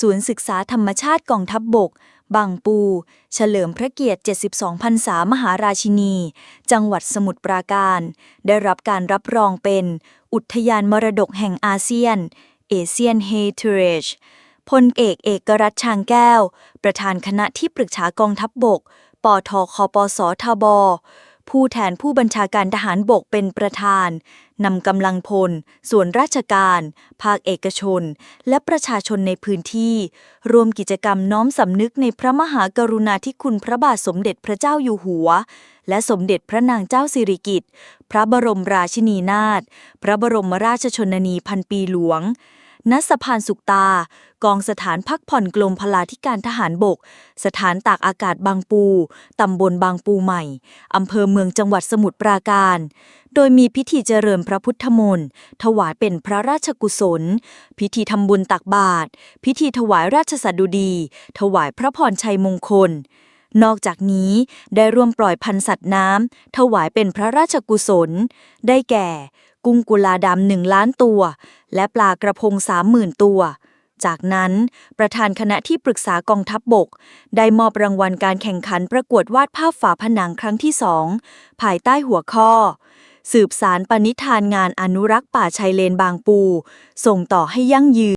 ศูนย์ศึกษาธรรมชาติกองทัพบบก บางปู เฉลิมพระเกียรติ 72พรรษามหาราชินี จังหวัดสมุทรปราการ ได้รับการรับรองเป็น อุทยานมรดกแห่งอาเซียน ASEAN Heritage พลเอกเอกรัชชางแก้ว ประธานคณะที่ปรึกษากองทัพบบก ปทคปสทบ ผู้แทนผู้บัญชาการทหารบกเป็นประธานนำกำลังพล ส่วนราชการ ภาคเอกชน และประชาชนในพื้นที่ รวมกิจกรรมน้อมสำนึกในพระมหากรุณาธิคุณพระบาทสมเด็จพระเจ้าอยู่หัว และสมเด็จพระนางเจ้าสิริกิติ์พระบรมราชินีนาถพระบรมราชชนนีพันปีหลวง ณสะพานสุกตา กองสถานพักผ่อนกรมพลาธิการทหารบก สถานตากอากาศบางปู ตำบลบางปูใหม่ อำเภอเมืองจังหวัดสมุทรปราการ โดยมีพิธีเจริญพระพุทธมนต์ถวายเป็นพระราชกุศล พิธีทำบุญตักบาตรพิธีถวายราชสัดุดี ถวายพระพรชัยมงคล นอกจากนี้ได้ร่วมปล่อยพันธุ์สัตว์น้ำถวายเป็นพระราชกุศล ได้แก่ กุ้งกุลาดำหนึ่งล้านตัว และปลากระพงสามหมื่นตัว จากนั้น ประธานคณะที่ปรึกษากองทัพบบก ได้มอบรางวัลการแข่งขันประกวดวาดภาพฝาผนังครั้งที่สองภายใต้หัวข้อ สืบสารปณิธานงานอนุรักษ์ป่าชายเลนบางปู ส่งต่อให้ยั่งยืน